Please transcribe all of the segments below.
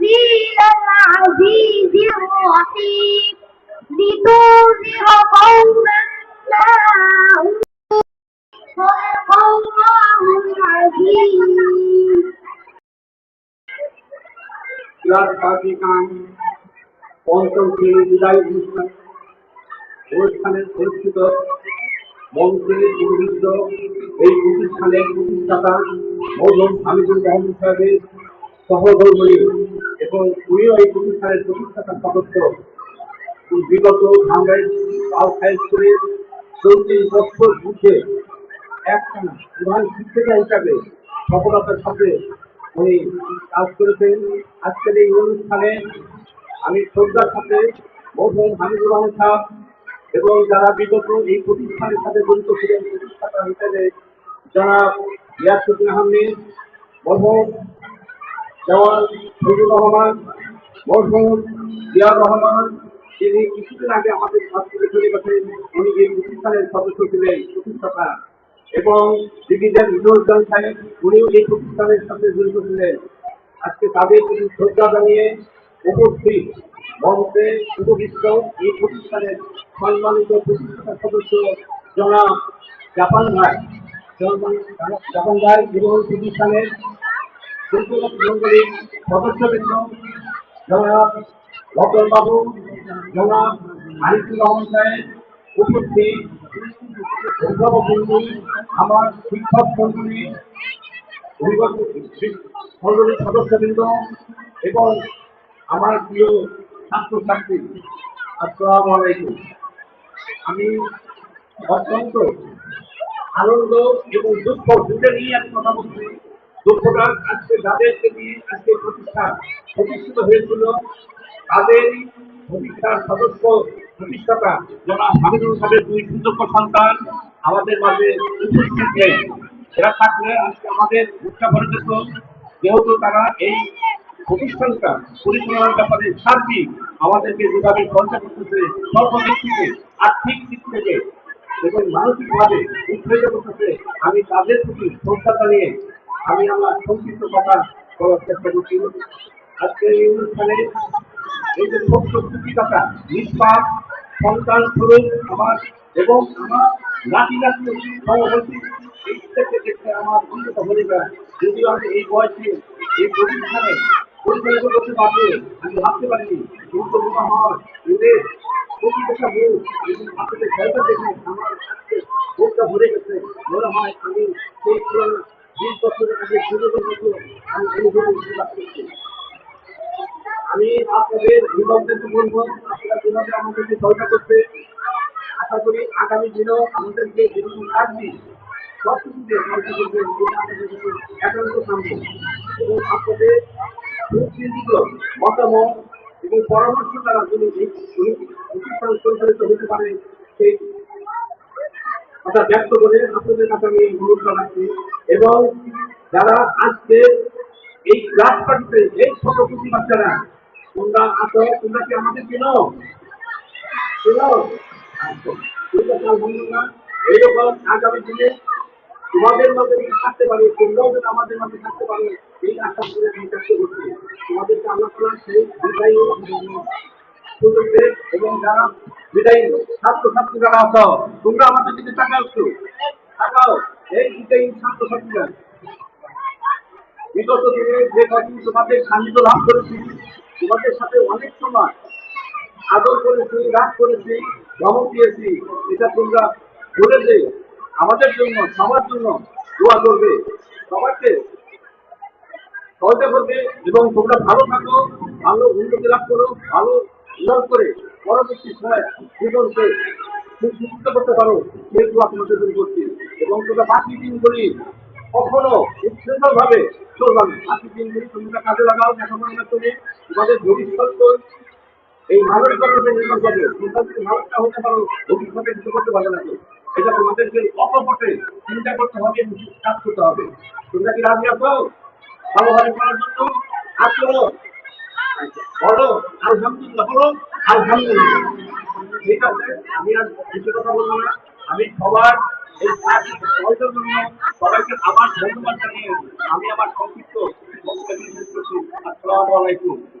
تنزيل العزيز الرحيم لتنذر قوما ما أنذروا صدق الله العظيم class party গান পঞ্চম শ্রেণী বিদায় অনুষ্ঠান অনুষ্ঠানের অনুষ্ঠিত মঞ্চে উপবিষ্ট এই প্রতিষ্ঠানের প্রতিষ্ঠাতা মৌধম হামিদুল রহমান সাহেবের সহধর্মী এবং উনিও এই প্রতিষ্ঠানের প্রতিষ্ঠাতা সদস্য। বিগত বাংলায় লাল হাই স্কুলের চল্লিশ বছর বুঝে একটানা প্রধান শিক্ষিকা হিসাবে সফলতার সাথে উনি কাজ করেছেন। আজকের এই অনুষ্ঠানে আমি শ্রদ্ধার সাথে মৌসুম হামিদুর রহমান সাহ এবং যারা বিগত এই প্রতিষ্ঠানের সাথে জড়িত ছিলেন, প্রতিষ্ঠাতা হিসেবে যারা ইয়াসুদ্দিন আহমেদ মরহুম জওয়ান ফজলুর রহমান, মরহুম জিয়ার রহমান, তিনি কিছুদিন আগে আমাদের ছাত্রদের চলে উনি এই প্রতিষ্ঠানের সদস্য ছিলেন, প্রতিষ্ঠাতা। এবং ডিভিশন ইউনুসজান সাহেব, উনিও এই প্রতিষ্ঠানের সাথে জড়িত ছিলেন। আজকে তাদের প্রতি শ্রদ্ধা জানিয়ে উপস্থিত মঞ্চে উপবিষ্ট এই প্রতিষ্ঠানের সম্মানিত প্রতিষ্ঠাতা সদস্য জনাব জাপান ভাই জাপান ভাই এবং প্রতিষ্ঠানের সদস্যবৃন্দ, জনাব বাবু, জনাব আরিফুর রহমান সাহেব উপস্থিত। আমার শিক্ষক অভিভাবক মন্ডলীর সদস্যবৃন্দ এবং আমার প্রিয় ছাত্রছাত্রী, আসসালামু আলাইকুম। আমি অত্যন্ত আনন্দ এবং দুঃখ দুটো নিয়ে আমি কথা বলছি। দুঃখটা আজকে যাদেরকে নিয়ে আজকে প্রতিষ্ঠা প্রতিষ্ঠিত হয়েছিল, তাদের প্রতিষ্ঠার সদস্য প্রতিষ্ঠাতা জনাব হামিদুল সাহেবের দুই সুযোগ্য সন্তান আমাদের মাঝে উপস্থিত নেই। এরা থাকলে আজকে আমাদের ভরে যেত যেহেতু তারা এই প্রতিষ্ঠানটা পরিচালনার ব্যাপারে সার্বিক আমাদেরকে যেভাবে সহায়তা করতেছে সর্বদিক থেকে আর্থিক দিক থেকে এবং মানসিকভাবে উৎসাহিত করতেছে, আমি তাদের প্রতি শ্রদ্ধা জানিয়ে আমি আমার সংক্ষিপ্ত কথা বলার চেষ্টা করছি। আজকে এই অনুষ্ঠানে এই যে ছোট্ট কুটি কথা নিষ্পাপ, সন্তান স্বরূপ আমার এবং আমার নাতি নাতি সহবর্তী এই থেকে দেখতে আমার হয়ে যায়। যদিও আমি এই বয়সে এই প্রতিষ্ঠানে পরিচালিত করতে পারব আমি ভাবতে পারিনি কিন্তু আমার এদের প্রতিটা মুখ এবং আপনাদের খেলাটা দেখে আমার আজকে বুকটা ভরে গেছে। মনে হয় আমি সেই পুরোনো আমি আপনাদের অভিভাবকদেরকে বলব, আপনারা আমাদেরকে সহায়তা করতে আশা করি আগামী দিনেও আমাদেরকে যেরকম রাখবি সব কিছুতে করবেন আমাদের একান্ত কাম্য এবং আপনাদের সুচিন্তিত মতামত এবং পরামর্শ দ্বারা যদি প্রতিষ্ঠান পরিচালিত হতে পারে, সেই কথা ব্যক্ত করে আপনাদের কাছে আমি অনুরোধ জানাচ্ছি। এবং যারা আজকে এই ক্লাস পার্টিতে এই ছোট কুচি বাচ্চারা, তোমরা আসো, তোমরা কি আমাদের চেনো? দিনে তোমাদের মধ্যে থাকতে পারে এই বিদায়ী যারা বিদায়ী ছাত্রছাত্রী যারা আছো তোমরা আমাদের দিকে তাকাও তাকাও। বিগত দিনে যে কদিন তোমাদের লাভ করেছি, তোমাদের সাথে অনেক সময় আদর করেছি, রাগ করেছি দিয়েছি, এটা তোমরা আমাদের জন্য, সবার জন্য দোয়া করবে, সবাইকে সহায়তা করবে এবং তোমরা ভালো থাকো, ভালো উন্নতি লাভ করো, ভালো লাভ করে পরবর্তী সময় জীবনকে সুস্থ করতে পারো দোয়া তোমাদের জন্য করছি। এবং তোমরা বাকি দিনগুলি কখনো উচ্ছৃঙ্খল ভাবে চলবে না। বাকি দিনগুলি তোমরা কাজে লাগাও লেখাপড়া করে তোমাদের ভবিষ্যৎ এই মানবিকতার উপর নির্ভর করবে। মানুষটা হতে পারো ভবিষ্যতে কিছু করতে পারবে না। এটা তোমাদেরকে অকপটে চিন্তা করতে হবে, এবং কাজ করতে হবে। তোমরা কি রাজি আছো? ভালোভাবে করার জন্য আছো বলো, আলহামদুলিল্লাহ বলো, আলহামদুলিল্লাহ। ঠিক আছে, আমি আর কিছু কথা বলব না আমি সবার জন্য সবাইকে আবার ধন্যবাদ জানিয়ে আমি আমার সংক্ষিপ্ত বক্তব্য শেষ করছি।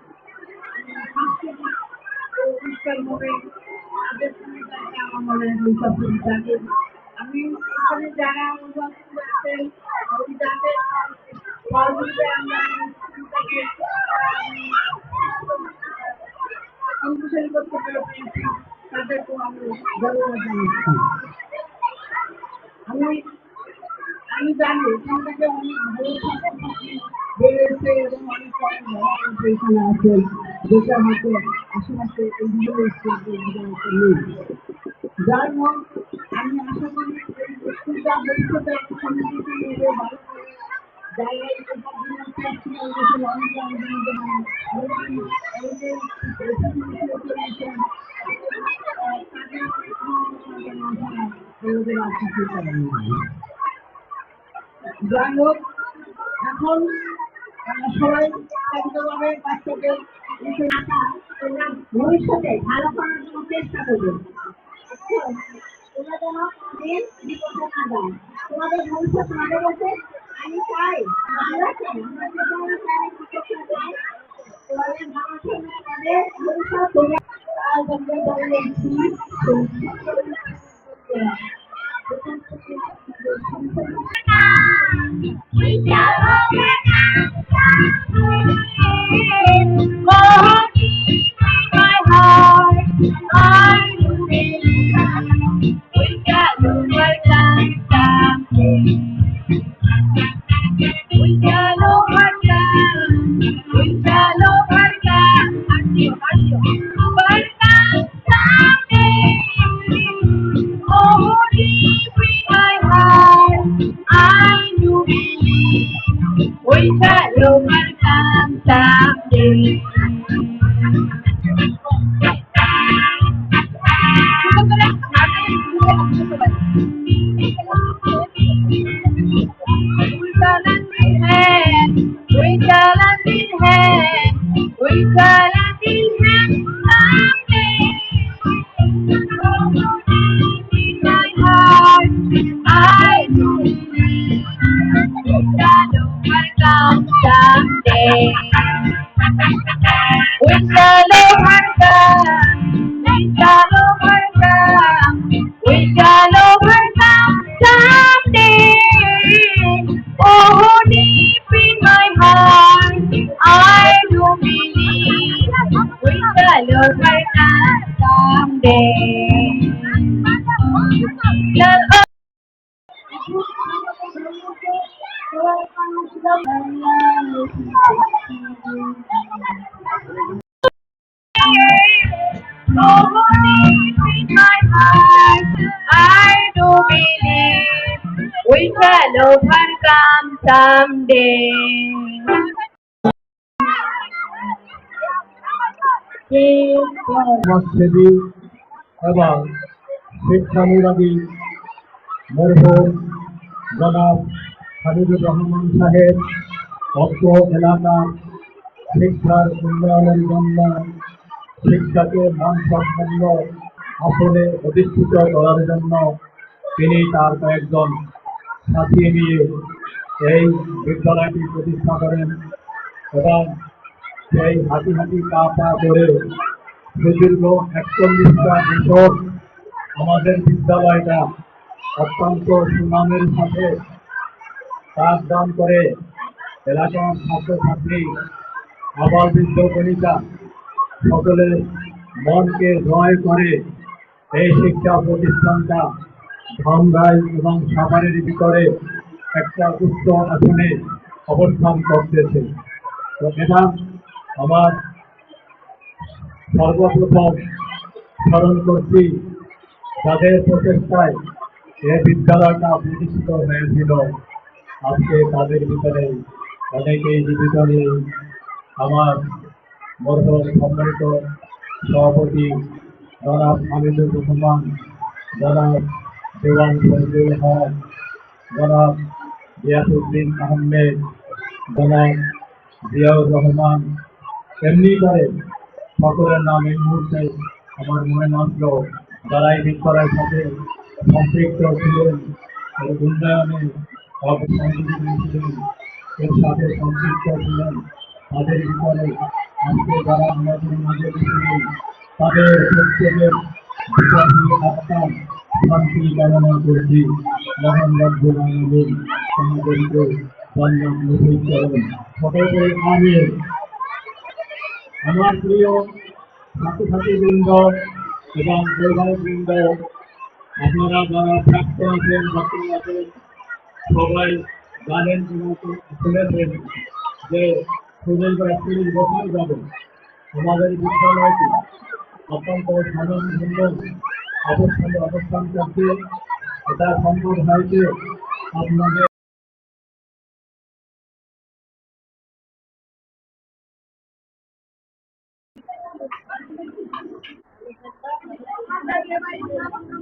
আমি আমি জানি এখান থেকে অনেক ভালো বেড়েছে এবং অনেক অনেক যেটা হয়তো আশেপাশে এই বিভিন্ন স্কুলগুলোতে নেই যাই হোক আমি আশা করি এই স্কুলটা ভবিষ্যতে একটা সমৃদ্ধি নেবে ভালো জায়গায় আমাদের আশা করেন যাই হোক এখন সবাই বাচ্চাদের ভবিষ্যতে ভালো করার চেষ্টা করবে। তোমাদের ভবিষ্যৎ তোমাদের কাছে আমি চাই সমাজসেবী এবং শিক্ষানুরাগী মরহুম জনাব হাবিবুর রহমান সাহেব অত্র এলাকার শিক্ষার উন্নয়নের জন্য শিক্ষাকে মানসম্পন্ন আসলে অধিষ্ঠিত করার জন্য তিনি তার কয়েকজন সাথী নিয়ে এই বিদ্যালয়টি প্রতিষ্ঠা করেন এবং সেই হাঁটি হাঁটি পা পা করে সুদীর্ঘ একচল্লিশটা বছর আমাদের বিদ্যালয়টা অত্যন্ত সুনামের সাথে পাঠদান করে এলাকার ছাত্রছাত্রী আবার বৃদ্ধ কণিকা সকলের মনকে জয় করে এই শিক্ষা প্রতিষ্ঠানটা ধামরাই এবং সাভারের ভিতরে একটা উচ্চ আসনে অবস্থান করতেছে। তো এটা আমার সর্বপ্রথম স্মরণ করছি, যাদের প্রচেষ্টায় এ বিদ্যালয়টা প্রতিষ্ঠিত হয়েছিল, আজকে তাদের ভিতরে অনেকেই জীবিত নেই। আমার মরহম সম্মানিত সভাপতি জনাব হামিদুর রহমান, জনাব দেওয়ান ফজলুল হক, জনাব গিয়াসুদ্দিন আহমেদ, জনাব জিয়াউর রহমান, এমনি করে সকলের নাম এই মুহূর্তে আমার মনে মাত্র যারা এই বিদ্যালয়ের সাথে সম্পৃক্ত ছিলেন এর উন্নয়নে ছিলেন, এর সাথে সম্পৃক্ত ছিলেন, তাদের ভিতরে আজকে যারা আমাদের মাঝে ছিলেন, তাদের প্রত্যেকের শান্তি কামনা করছি। মহান রব্বুল আলামিন আমাদেরকে করেন। সকলকে আমিন আমার প্রিয় ছাত্রছাত্রী বৃন্দ এবং অভিভাবক আপনারা যারা প্রাপ্ত আছেন, বর্তমান আছেন, সবাই জানেন শুনেছেন যে সুদীর্ঘ একত্রিশ বছর যাবে আমাদের বিদ্যালয়টি অত্যন্ত স্বনামধন্য অবস্থানে অবস্থান করছে। এটা সম্ভব হয়েছে আপনাদের বাইরে তো সবাই বলবে যে বাবা কাছে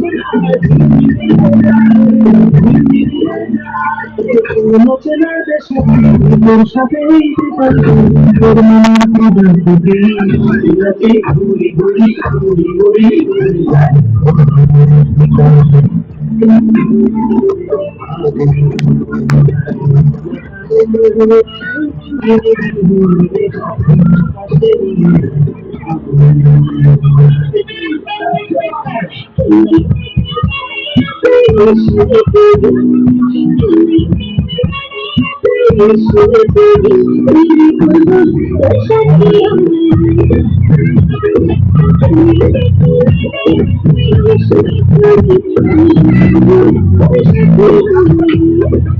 আগুনের মোহনায় নিয়ে যায় তোর সাথে ঘুরি ঘুরি ঘুরি ঘুরি ঘুরি Thank 妹妹，妹妹，妹妹，你是我的命，妹妹，妹妹，妹妹，你是我的命，妹妹，妹妹，妹妹，你是我的命，妹妹，妹妹，妹妹，你是我的命，妹妹，妹妹，妹妹，你是我的命。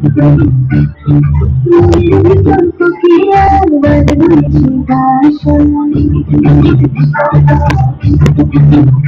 Thank you.